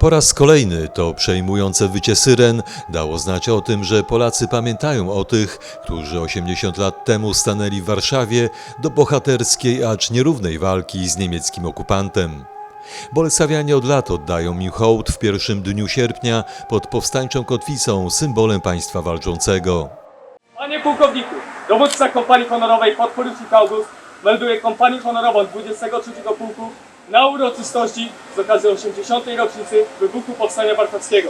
Po raz kolejny to przejmujące wycie syren dało znać o tym, że Polacy pamiętają o tych, którzy 80 lat temu stanęli w Warszawie do bohaterskiej, acz nierównej walki z niemieckim okupantem. Bolesławianie od lat oddają mi hołd w pierwszym dniu sierpnia pod powstańczą kotwicą, symbolem państwa walczącego. Panie pułkowniku, dowódca kompanii honorowej podporucznik August melduje kompanię honorową 23 Pułku na uroczystości z okazji 80. rocznicy wybuchu Powstania Warszawskiego.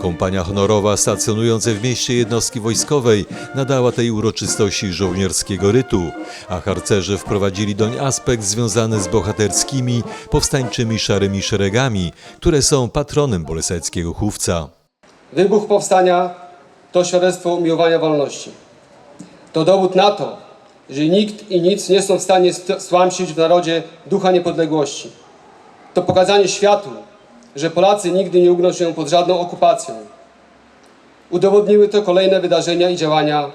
Kompania honorowa stacjonująca w mieście jednostki wojskowej nadała tej uroczystości żołnierskiego rytu, a harcerze wprowadzili doń aspekt związany z bohaterskimi, powstańczymi szarymi szeregami, które są patronem boleseckiego chówca. Wybuch powstania to świadectwo umiłowania wolności. To dowód na to, że nikt i nic nie są w stanie st- stłamsić w narodzie ducha niepodległości. To pokazanie światu, że Polacy nigdy nie ugną się pod żadną okupacją. Udowodniły to kolejne wydarzenia i działania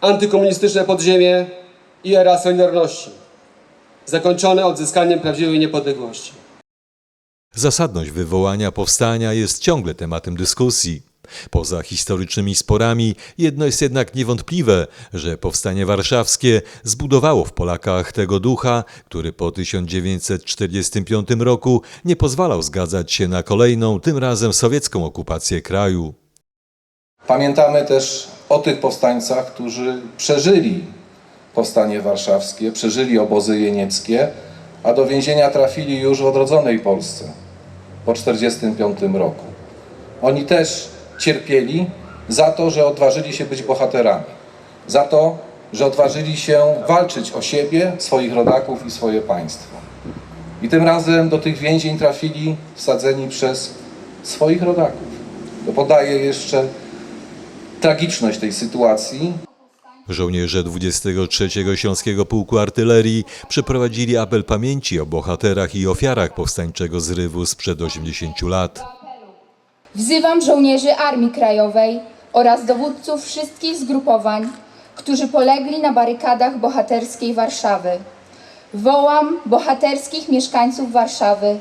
antykomunistyczne podziemie i era Solidarności, zakończone odzyskaniem prawdziwej niepodległości. Zasadność wywołania powstania jest ciągle tematem dyskusji. Poza historycznymi sporami, jedno jest jednak niewątpliwe, że powstanie warszawskie zbudowało w Polakach tego ducha, który po 1945 roku nie pozwalał zgadzać się na kolejną, tym razem sowiecką okupację kraju. Pamiętamy też o tych powstańcach, którzy przeżyli powstanie warszawskie, przeżyli obozy jenieckie, a do więzienia trafili już w odrodzonej Polsce po 1945 roku. Oni też cierpieli za to, że odważyli się być bohaterami, za to, że odważyli się walczyć o siebie, swoich rodaków i swoje państwo. I tym razem do tych więzień trafili wsadzeni przez swoich rodaków. To podaje jeszcze tragiczność tej sytuacji. Żołnierze 23 Śląskiego Pułku Artylerii przeprowadzili apel pamięci o bohaterach i ofiarach powstańczego zrywu sprzed 80 lat. Wzywam żołnierzy Armii Krajowej oraz dowódców wszystkich zgrupowań, którzy polegli na barykadach bohaterskiej Warszawy. Wołam bohaterskich mieszkańców Warszawy,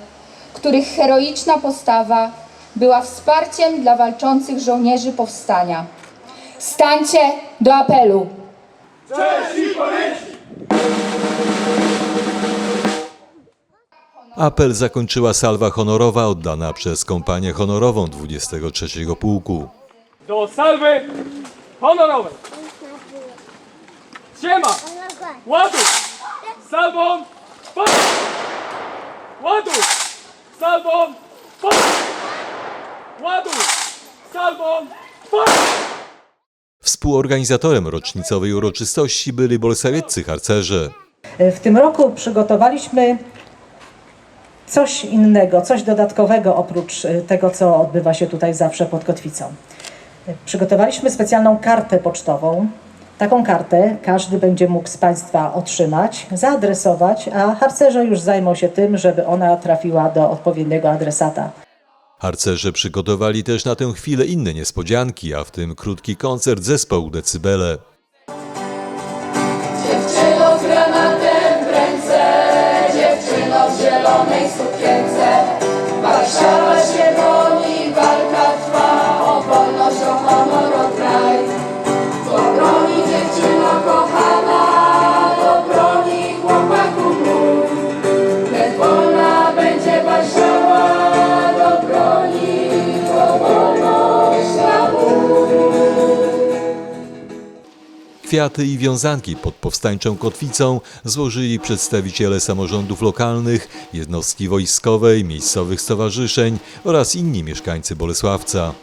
których heroiczna postawa była wsparciem dla walczących żołnierzy powstania. Stańcie do apelu! Apel zakończyła salwa honorowa oddana przez kompanię honorową 23 Pułku. Do salwy honorowej! Siema! Ładuj! Salwą! Ładuj! Salwą! Ładuj! Salwą! Współorganizatorem rocznicowej uroczystości byli bolesławieccy harcerze. W tym roku przygotowaliśmy coś innego, coś dodatkowego oprócz e, tego, co odbywa się tutaj zawsze pod kotwicą. Przygotowaliśmy specjalną kartę pocztową. Taką kartę każdy będzie mógł z Państwa otrzymać, zaadresować, a harcerze już zajmą się tym, żeby ona trafiła do odpowiedniego adresata. Harcerze przygotowali też na tę chwilę inne niespodzianki, a w tym krótki koncert zespołu Decybele. Kwiaty i wiązanki pod powstańczą kotwicą złożyli przedstawiciele samorządów lokalnych, jednostki wojskowej, miejscowych stowarzyszeń oraz inni mieszkańcy Bolesławca.